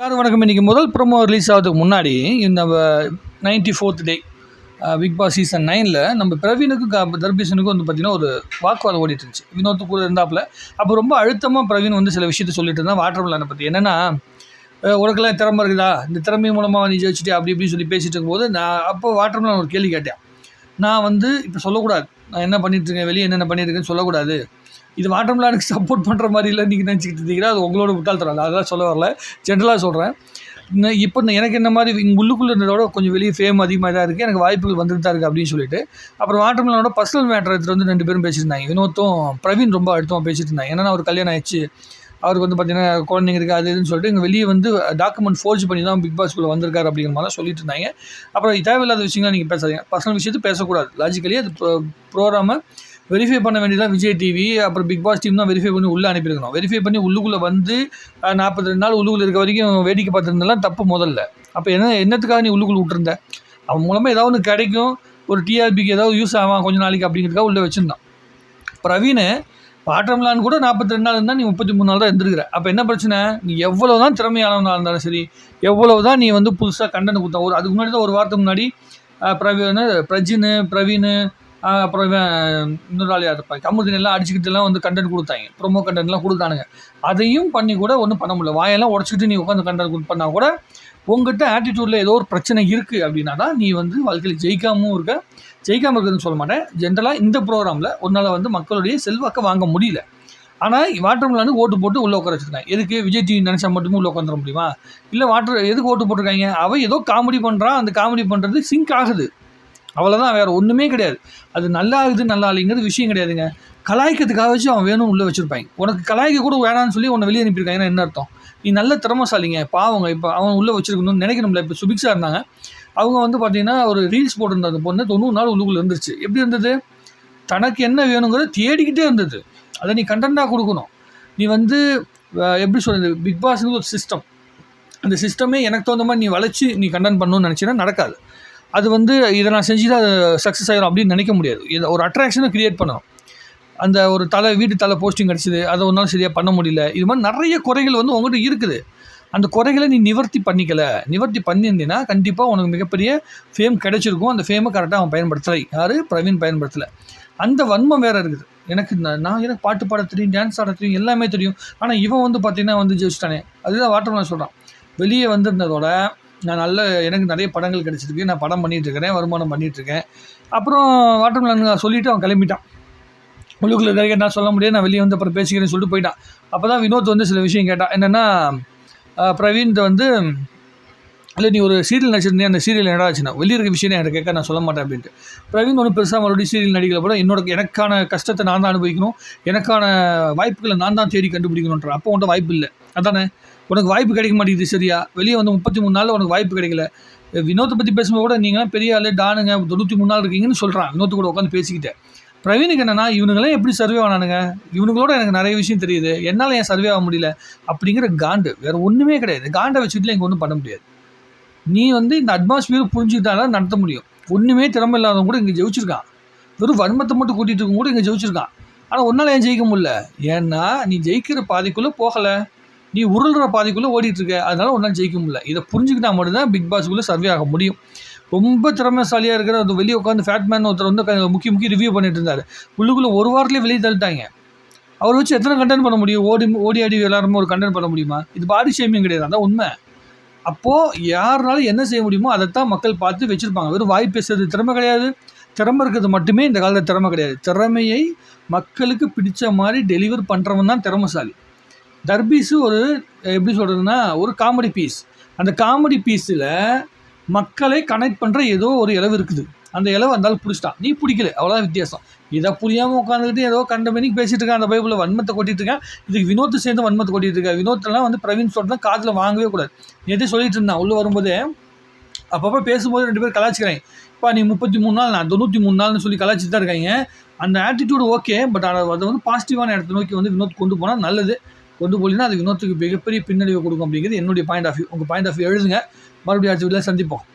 எல்லாரும் வணக்கம்? இன்றைக்கி முதல் ப்ரோமோ ரிலீஸ் ஆகிறதுக்கு முன்னாடி இந்த ninety fourth day Bigg Boss season நைனில் நம்ம பிரவீனுக்கும் தர்பீசனுக்கும் வந்து பார்த்திங்கன்னா ஒரு வாக்குவாதம் ஓடிட்டு இருந்துச்சு. வினோத்து கூட இருந்தாப்புல. அப்போ ரொம்ப அழுத்தமாக பிரவீன் வந்து சில விஷயத்த சொல்லிட்டு இருந்தான். வாட்டர் மிலானை பற்றி என்னென்னா உனக்கெல்லாம் திறமை இருக்குதா? இந்த திறமை மூலமாக நீ ஜெயிச்சிட்டே அப்படி இப்படி சொல்லி பேசிகிட்டு இருக்கும்போது நான் அப்போ வாட்டர் மிலான் ஒரு கேள்வி கேட்டேன். நான் வந்து இப்போ சொல்லக்கூடாது. நான் என்ன பண்ணிட்டுருக்கேன் வெளியே என்னென்ன பண்ணியிருக்கேன்னு சொல்லக்கூடாது. இது வாட்டர் மிலானுக்கு சப்போர்ட் பண்ணுற மாதிரி இல்லை நீங்கள் நினச்சிக்கிட்டு இருந்தீங்கன்னா அது உங்களோட முட்டாள்தரம் அதெல்லாம் சொல்ல வரல. ஜென்ரலாக சொல்கிறேன் இப்போ எனக்கு என்ன மாதிரி இங்கே உள்ளுக்குள்ளே இருந்ததோட கொஞ்சம் வெளியே ஃபேம் அதிகமாக தான் இருக்குது எனக்கு வாய்ப்புகள் வந்துட்டு தான் இருக்குது அப்படின்னு சொல்லிட்டு. அப்புறம் வாட்டர்மிளானோட பர்சனல் மேட்டர் எடுத்துகிட்டு வந்து ரெண்டு பேரும் பேசியிருந்தாங்க இருந்தாங்க. வினோத்தும் பிரவீன் ரொம்ப அழுத்தமாக பேசிட்டு இருந்தாங்க. ஏன்னா அவர் கல்யாணம் ஆயிடுச்சு. அவருக்கு வந்து பார்த்தீங்கன்னா குழந்தைங்க இருக்குது அது இதுன்னு சொல்லிட்டு இங்கே வெளியே வந்து டாக்குமெண்ட் ஃபோர்ஜ் பண்ணி தான் பிக் பாஸ்க்குள்ளே வந்திருக்காரு அப்படிங்கிற மாதிரிலாம் சொல்லிட்டு இருந்தாங்க. அப்புறம் தேவையில்லாத விஷயங்கள் நீங்கள் பேசாதீங்க. பர்சனல் விஷயத்தை பேசக்கூடாது. லாஜிக்கலி அது ப்ரோக்ராமை வெரிஃபை பண்ண வேண்டியதான் விஜய் டிவி அப்புறம் பிக் பாஸ் டீம் தான் வெரிஃபை பண்ணி உள்ளே அனுப்பியிருக்கணும். வெரிஃபை பண்ணி உள்ளுக்குள்ளே வந்து நாற்பத்தி ரெண்டு நாள் உள்ளுக்குள்ளே இருக்க வரைக்கும் வேடிக்கை பார்த்துருந்தெல்லாம் தப்பு முதல்ல. அப்போ என்ன என்னத்துக்காக நீ உள்ளுக்குள்ளே விட்டுருந்த? அவன் மூலமாக ஏதாவது ஒன்று கிடைக்கும். ஒரு டிஆர்பிக்கு ஏதாவது யூஸ் ஆகும் கொஞ்சம் நாளைக்கு அப்படிங்கிறதுக்காக உள்ளே வச்சுருந்தான். பிரவீன் வாட்டர்மிலான் கூட நாற்பத்தி ரெண்டு நாள் இருந்தால் நீ முப்பத்தி மூணு நாள் தான் இருந்திருக்கிற. அப்போ என்ன பிரச்சனை? நீ எவ்வளோ தான் திறமையானவனாக இருந்தாலும் சரி எவ்வளோ தான் நீ வந்து புதுசாக கண்டென்ட் கொடுத்தா ஒரு அதுக்கு முன்னாடி தான் ஒரு வாரத்துக்கு முன்னாடி பிரவீன் பிரஜின் பிரவீன் அப்புறம் இவன் இன்னொரு ஆள் யார் இருப்பாங்க? கமுதின் எல்லாம் அடிச்சுக்கிட்டு எல்லாம் வந்து கண்டென்ட் கொடுத்தாங்க. ப்ரொமோ கண்டென்ட்லாம் கொடுத்தானுங்க. அதையும் பண்ணி கூட ஒன்றும் பண்ண முடியல. வாயெல்லாம் உடச்சிக்கிட்டு நீ உட்காந்து கண்டென்ட் பண்ணால் கூட உங்ககிட்ட ஆட்டிடியூடில் ஏதோ ஒரு பிரச்சனை இருக்குது அப்படின்னா தான் நீ வந்து வாழ்க்கையில் ஜெயிக்காமும் இருக்க. ஜெயிக்காமல் இருக்குதுன்னு சொல்ல மாட்டேன். ஜென்ரலாக இந்த ப்ரோக்ராமில் உன்னால் வந்து மக்களுடைய செல்வாக்கை வாங்க முடியல. ஆனால் வாட்டர் மிலானு ஓட்டு போட்டு உள்ளே உட்கார வச்சுருக்காங்க. எதுக்கு? விஜய் டிவி நினச்சா மட்டுமே உள்ளே உட்காந்துட முடியுமா? இல்லை வாட்டர் எதுக்கு ஓட்டு போட்டிருக்காங்க? அவன் ஏதோ காமெடி பண்ணுறான் அந்த காமெடி பண்ணுறது சிங்க் ஆகுது. அவ்வளோதான் வேறு ஒன்றுமே கிடையாது. அது நல்லா இருக்குது நல்லா இல்லைங்கிறது விஷயம் கிடையாதுங்க. கலாய்க்கிறதுக்காக வச்சு அவன் வேணும் உள்ளே வச்சுருப்பாங்க. உனக்கு கலாய்க்க கூட வேணாம்னு சொல்லி உன்னை வெளியே அனுப்பியிருக்காங்க. என்ன அர்த்தம்? நீ நல்ல திறமசாலிங்க. பாவங்க. இப்போ அவன் உள்ளே வச்சுருக்கணும்னு நினைக்கணும்ல. இப்போ சுபிக்ஸாக இருந்தாங்க. அவங்க வந்து பார்த்தீங்கன்னா ஒரு ரீல்ஸ் போட்டிருந்த அந்த பொண்ணு தொண்ணூறு நாள் உள்ளுக்குள்ளே இருந்துச்சு எப்படி இருந்தது? தனக்கு என்ன வேணுங்கிறத தேடிக்கிட்டே இருந்தது. அதை நீ கண்டென்ட்டாக கொடுக்கணும். நீ வந்து எப்படி சொல்கிறது பிக் பாஸ்ங்கிறது ஒரு சிஸ்டம் அந்த சிஸ்டமே எனக்கு தகுந்த மாதிரி நீ வளைச்சி நீ கண்டென்ட் பண்ணணும்னு நினச்சினா நடக்காது. அது வந்து இதை நான் செஞ்சு தான் சக்ஸஸ் ஆகிடும் அப்படின்னு நினைக்க முடியாது. இதை ஒரு அட்ராக்ஷனை க்ரியேட் பண்ணணும். அந்த ஒரு தலை வீட்டு தலை போஸ்டிங் கிடச்சிது. அதை ஒன்றால் சரியாக பண்ண முடியல. இது மாதிரி நிறைய குறைகள் வந்து உங்கள்கிட்ட இருக்குது. அந்த குறைகளை நீ நிவர்த்தி பண்ணிக்கல. நிவர்த்தி பண்ணியிருந்தீங்கன்னா கண்டிப்பாக உனக்கு மிகப்பெரிய ஃபேம் கிடைச்சிருக்கும். அந்த ஃபேமை கரெக்டாக அவன் பயன்படுத்தலை. யார்? பிரவீன் பயன்படுத்தலை. அந்த வன்மம் வேறு இருக்குது. எனக்கு நான் நான் எனக்கு பாட்டு பாட தெரியும் டான்ஸ் ஆட தெரியும் எல்லாமே தெரியும். ஆனால் இவன் வந்து பார்த்திங்கன்னா வந்து ஜெயிச்சிட்டானே. அதுதான் வாட்டர் நான் சொல்கிறான் வெளியே வந்திருந்ததோட நான் நல்ல எனக்கு நிறைய படங்கள் கிடச்சிருக்கு. நான் படம் பண்ணிகிட்ருக்கிறேன் வருமானம் பண்ணிகிட்ருக்கேன் அப்புறம் அப்புறம் வாட்டர்மேன் சொல்லிவிட்டு அவன் கிளம்பிட்டான். உள்ளுக்குள்ள நிறைய நான் சொல்ல முடியாது. நான் வெளியே வந்து அப்புறம் பேசிக்கிறேன்னு சொல்லிட்டு போயிட்டான். அப்போ தான் வினோத் வந்து சில விஷயம் கேட்டான். என்னென்னா பிரவீன் வந்து இல்லை நீ ஒரு சீரியல் நடிச்சிருந்தே அந்த சீரியல் என்னடா ஆச்சுன்னா? வெளியே இருக்க விஷயம் எனக்கு கேட்க நான் சொல்ல மாட்டேன் அப்படின்ட்டு. பிரவீன் ஒன்றும் பெருசாக மறுபடியும் சீரியல் நடிக்கல கூட என்னோட எனக்கான கஷ்டத்தை நான் தான் அனுபவிக்கணும். எனக்கான வாய்ப்புகளை நான் தான் தேடி கண்டுபிடிக்கணுன்ற அப்போ உன்ட்ட வாய்ப்பு இல்லை. அதானே? உனக்கு வாய்ப்பு கிடைக்க மாட்டேங்குது சரியா? வெளியே வந்து முப்பத்தி மூணு நாளில் உனக்கு வாய்ப்பு கிடைக்கல. வினோத்தை பற்றி பேசும்போது கூட நீங்களாம் பெரிய ஆள் டானுங்க தொண்ணூற்றி மூணு நாள் இருக்கீங்கன்னு சொல்கிறான் வினோத்து கூட உட்காந்து பேசிக்கிட்டேன் பிரவீனுக்கு என்னென்னா இவனுங்களாம் எப்படி சர்வே ஆனானுங்க இவனுங்களோட எனக்கு நிறைய விஷயம் தெரியுது. என்னால் ஏன் சர்வே ஆக முடியல? அப்படிங்கிற காண்டு. வேறு ஒன்றுமே கிடையாது. காண்டை வச்சுட்டுல இங்கே ஒன்றும் பண்ண முடியாது. நீ வந்து இந்த அட்மாஸ்பியர் புரிஞ்சுக்கிட்டாதான் நடத்த முடியும். ஒன்றுமே திறமை இல்லாதவங்க கூட இங்கே ஜெயிச்சிருக்கான். வெறும் வன்மத்தை மட்டும் கூட்டிகிட்டு இருக்கவங்க கூட இங்கே ஜெயிச்சிருக்கான். ஆனால் ஒன்றால் ஏன் ஜெயிக்க முடியல? ஏன்னா நீ ஜெயிக்கிற பாதைக்குள்ளே போகலை. நீ உருள்ற பாதிக்குள்ளே ஓடிட்டுருக்க. அதனால் ஒன்றால் ஜெயிக்க முடியல. இதை புரிஞ்சுக்கிட்டா மட்டும்தான் பிக் பாஸ்க்குள்ளே சர்வே ஆக முடியும். ரொம்ப திறமைசாலியாக இருக்கிற அந்த வெளியே உட்காந்து ஃபேட்மேன் ஒருத்தர் வந்து முக்கிய முக்கிய ரிவ்யூ பண்ணிட்டு இருந்தார். உள்ளுக்குள்ளே ஒரு வாரத்துலேயே வெளியே தள்ளிட்டாங்க. அவர் வச்சு எத்தனை கண்டென்ட் பண்ண முடியும்? ஓடி ஓடி ஆடி எல்லாருமே ஒரு கண்டென்ட் பண்ண முடியுமா? இது பாடி ஷேமிங் கிடையாது. அதான் உண்மை. அப்போது யாருனாலும் என்ன செய்ய முடியுமோ அதைத்தான் மக்கள் பார்த்து வச்சுருப்பாங்க. வெறும் வாய் பேசுறது திறமை கிடையாது. திறமை இருக்கிறது மட்டுமே இந்த காலத்தில் திறமை கிடையாது. திறமையை மக்களுக்கு பிடிச்ச மாதிரி டெலிவர் பண்ணுறவன் தான் திறமைசாலி. தர்பீஸு ஒரு எப்படி சொல்கிறதுன்னா ஒரு காமெடி பீஸ் அந்த காமெடி பீஸில் மக்களை கனெக்ட் பண்ணுற ஏதோ ஒரு இளவு இருக்குது. அந்த இளவு அந்தாலும் பிடிச்சிட்டான் நீ பிடிக்கல. அவ்வளோதான் வித்தியாசம். இதை புரியாமல் உட்காந்துக்கிட்டு ஏதோ கண்ட மணிக்கு பேசிட்டு அந்த பைபிளில் வன்மத்தை கொட்டிட்டு இருக்கேன். இதுக்கு வினோத்து சேர்ந்து வன்மத்தை கொட்டிட்டு இருக்கேன். வினோத்தெல்லாம் வந்து பிரவீன் சொல்லிட்டு காதில் வாங்கவே கூடாது. நேற்றே சொல்லிட்டு இருந்தான். உள்ளே வரும்போதே அப்பப்போ பேசும்போது ரெண்டு பேர் கலாச்சிக்கிறேன் இப்போ நீ முப்பத்தி மூணு நாள் நான் தொண்ணூற்றி மூணு நாள்னு சொல்லி கலாச்சிட்டு தான் இருக்காங்க. அந்த ஆட்டிடியூடு ஓகே. பட் அதை அதை வந்து பாசிட்டிவான இடத்த நோக்கி வந்து வினோத் கொண்டு போனால் நல்லது. கொண்டு போலினா அது வினோத்துக்கு மிகப்பெரிய பின்னடைவை கொடுக்கும் அப்படிங்கிறது என்னுடைய பாயிண்ட் ஆஃப் வியூ உங்கள் பாயிண்ட் ஆஃப் வியூ எழுதுங்க. மறுபடியும் அடுத்த வீட்டில் சந்திப்போம்.